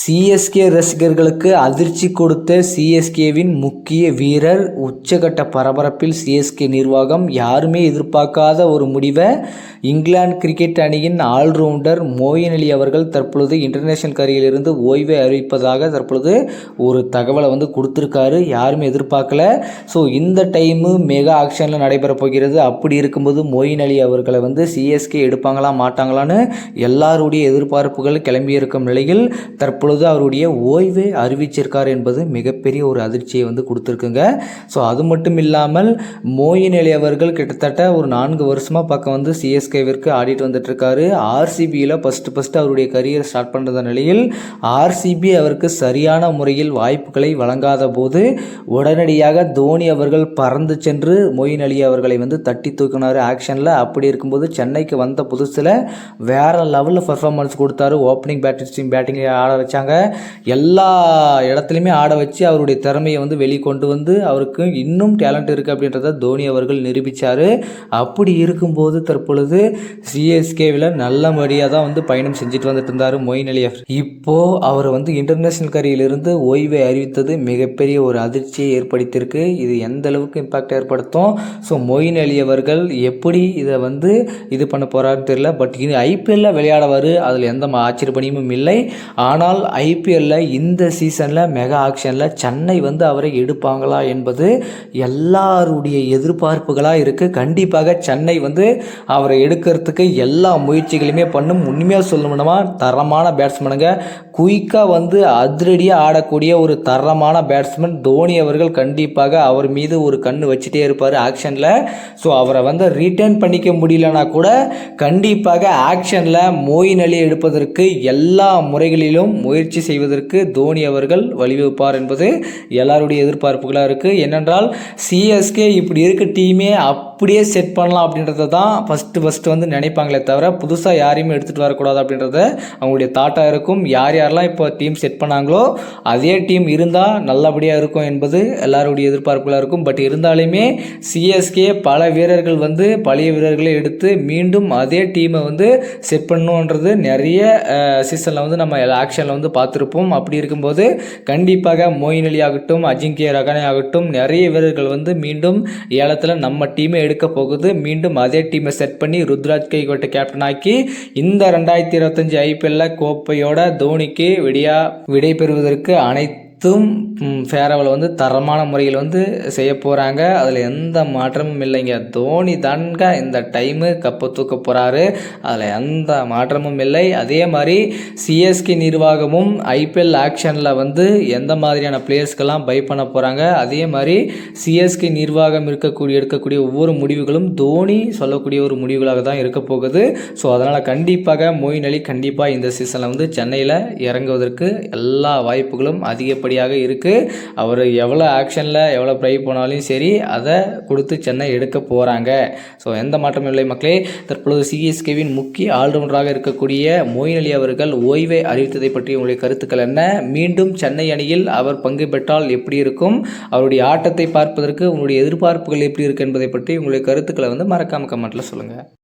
CSK ரசிகர்களுக்கு அதிர்ச்சி கொடுத்த சிஎஸ்கேவின் முக்கிய வீரர் உச்சகட்ட பரபரப்பில் சிஎஸ்கே நிர்வாகம் யாருமே எதிர்பார்க்காத ஒரு முடிவை இங்கிலாந்து கிரிக்கெட் அணியின் ஆல்ரவுண்டர் மோயின் அலி அவர்கள் தற்பொழுது இன்டர்நேஷனல் கரையிலிருந்து ஓய்வை அறிவிப்பதாக தற்பொழுது ஒரு தகவலை வந்து கொடுத்துருக்காரு. யாருமே எதிர்பார்க்கல. ஸோ இந்த டைமு மெகா ஆக்ஷனில் நடைபெற போகிறது. அப்படி இருக்கும்போது மோயின் அலி அவர்களை வந்து சிஎஸ்கே எடுப்பாங்களா மாட்டாங்களான்னு எல்லாருடைய எதிர்பார்ப்புகள் கிளம்பியிருக்கும் நிலையில் தற்பொழுது அவருடைய ஓய்வை அறிவிச்சிருக்கார் என்பது மிகப்பெரிய ஒரு அதிர்ச்சியை வந்து கொடுத்துருக்குங்க. ஸோ அது மட்டும் இல்லாமல் மோயின் அலி அவர்கள் கிட்டத்தட்ட ஒரு நான்கு வருஷமாக பக்கம் வந்து சிஎஸ்கேவிற்கு ஆடிட்டு வந்துட்டுருக்காரு. ஆர்சிபியில் ஃபஸ்ட்டு ஃபஸ்ட்டு அவருடைய கரியர் ஸ்டார்ட் பண்ணுற நிலையில் ஆர்சிபி அவருக்கு சரியான முறையில் வாய்ப்புகளை வழங்காத போது உடனடியாக தோனி அவர்கள் பறந்து சென்று மொயின் அலி அவர்களை வந்து தட்டி தூக்கினார். ஆக்ஷனில் அப்படி இருக்கும்போது சென்னைக்கு வந்த புதுசில் வேறு லெவலில் பர்ஃபார்மன்ஸ் கொடுத்தாரு. ஓப்பனிங் பேட்டிங் பேட்டிங் ஆட வச்சாங்க எல்லா இடத்துலையுமே ஆட வச்சு அவருடைய திறமையை வந்து வெளிக்கொண்டு வந்து அவருக்கு இன்னும் டேலண்ட் இருக்குது அப்படின்றத தோனி அவர்கள் நிரூபித்தார் அப்படி இருக்கும்போது தற்பொழுது சிஎஸ்கேவில் நல்லபடியாக தான் வந்து பயணம் செஞ்சுட்டு வந்துட்டு இருந்தார் மொயின் அலி இப்போது அவர் வந்து இன்டர்நேஷ்னல் கரையிலிருந்து ஓய்வை அறிவித்தது மிகப்பெரிய ஒரு அதிர்ச்சியை ஏற்படுத்தியிருக்கு. இது எந்த அளவுக்கு இம்பாக்ட் ஏற்படுத்தும்? ஸோ மொயின் அலி அவர்கள் எப்படி இதை வந்து இது பண்ண போகிறாருன்னு தெரியல. பட் இது ஐபிஎல்லில் விளையாடுவார். அதில் எந்த ஆச்சரியப்பணியும் இல்லை. ஆனால் ஐபிஎல்லில் இந்த சீசனில் மெகா ஆக்ஷனில் சென்னை வந்து அவரை எடுப்பாங்களா என்பது எல்லாருடைய எதிர்பார்ப்புகளாக இருக்குது கண்டிப்பாக சென்னை வந்து அவரை எடுக்கிறதுக்கு எல்லா முயற்சிகளுமே பண்ணும். உண்மையாக சொல்லணும்னா தரமான பேட்ஸ்மேனுங்க குயிக்காக வந்து அதிரடியாக ஆடக்கூடிய ஒரு தரமான பேட்ஸ்மேன் தோனி அவர்கள் கண்டிப்பாக அவர் மீது ஒரு கண் வச்சுட்டே இருப்பார் ஆக்ஷனில் ஸோ அவரை வந்து ரீட்டர்ன் பண்ணிக்க முடியலனா கூட கண்டிப்பாக ஆக்ஷனில் மோயின் அலி எடுப்பதற்கு எல்லா முறைகளிலும் முயற்சி செய்வதற்கு தோனி அவர்கள் வழிவகுப்பார் என்பது எல்லாருடைய எதிர்பார்ப்புகளாக இருக்குது என்னென்றால் சிஎஸ்கே இப்படி இருக்க டீமே அப்படியே செட் பண்ணலாம் அப்படின்றத தான் ஃபஸ்ட்டு ஃபஸ்ட்டு வந்து நினைப்பாங்களே தவிர புதுசாக யாரையுமே எடுத்துகிட்டு வரக்கூடாது அப்படின்றத அவங்களுடைய தாட்டாக இருக்கும். யார் யாரெல்லாம் இப்போ டீம் செட் பண்ணாங்களோ அதே டீம் இருந்தால் நல்லபடியாக இருக்கும் என்பது எல்லாருடைய எதிர்பார்ப்புகளாக இருக்கும். பட் இருந்தாலுமே சிஎஸ்கே பல வீரர்கள் வந்து பழைய வீரர்களை எடுத்து மீண்டும் அதே டீமை வந்து செட் பண்ணுன்றது நிறைய சீசனில் வந்து நம்ம ஆக்ஷனில் வந்து பார்த்துருப்போம். அப்படி இருக்கும்போது கண்டிப்பாக மோயின் அலி ஆகட்டும் அஜிங்கிய ரகனே ஆகட்டும் நிறைய வீரர்கள் வந்து மீண்டும் ஏலத்தில் நம்ம டீமை எடுக்க போகுது. மீண்டும் அதே டீமை செட் பண்ணி ருத்ராஜ் கைகோட்டை கேப்டன் ஆக்கி இந்த ரெண்டாயிரத்தி இருபத்தஞ்சி ஐபிஎல்ல கோப்பையோட தோனிக்கு விடியா விடை பெறுவதற்கு அனைத்து அனைத்தும் ஃபேரவல் வந்து தரமான முறையில் வந்து செய்ய போகிறாங்க அதில் எந்த மாற்றமும் இல்லைங்க. தோனி தான்க இந்த டைமு கப்பை தூக்க போகிறாரு அதில் எந்த மாற்றமும் இல்லை. அதே மாதிரி சிஎஸ்கே நிர்வாகமும் ஐபிஎல் ஆக்ஷனில் வந்து எந்த மாதிரியான பிளேயர்ஸ்க்கெல்லாம் பை பண்ண போகிறாங்க அதே மாதிரி சிஎஸ்கே நிர்வாகம் இருக்கக்கூடிய எடுக்கக்கூடிய ஒவ்வொரு முடிவுகளும் தோனி சொல்லக்கூடிய ஒரு முடிவுகளாக தான் இருக்க போகுது. ஸோ அதனால் கண்டிப்பாக மொயின் அலி கண்டிப்பாக இந்த சீசனில் வந்து சென்னையில் இறங்குவதற்கு எல்லா வாய்ப்புகளும் அதிகப்படி அதிகப்படியாக இருக்குது அவர் எவ்வளோ ஆக்ஷனில் எவ்வளோ ப்ரை போனாலும் சரி அதை கொடுத்து சென்னை எடுக்க போகிறாங்க ஸோ எந்த மாற்றமும் இல்லை மக்களே. தற்பொழுது சிஎஸ்கேவின் முக்கிய ஆல்ரவுண்டராக இருக்கக்கூடிய மொயின் அலி அவர்கள் ஓய்வை அறிவித்ததை பற்றி உங்களுடைய கருத்துக்கள் என்ன? மீண்டும் சென்னை அணியில் அவர் பங்கு பெற்றால் எப்படி இருக்கும்? அவருடைய ஆட்டத்தை பார்ப்பதற்கு உங்களுடைய எதிர்பார்ப்புகள் எப்படி இருக்குது என்பதை பற்றி உங்களுடைய கருத்துக்களை வந்து மறக்காமல் கமெண்ட்டில் சொல்லுங்கள்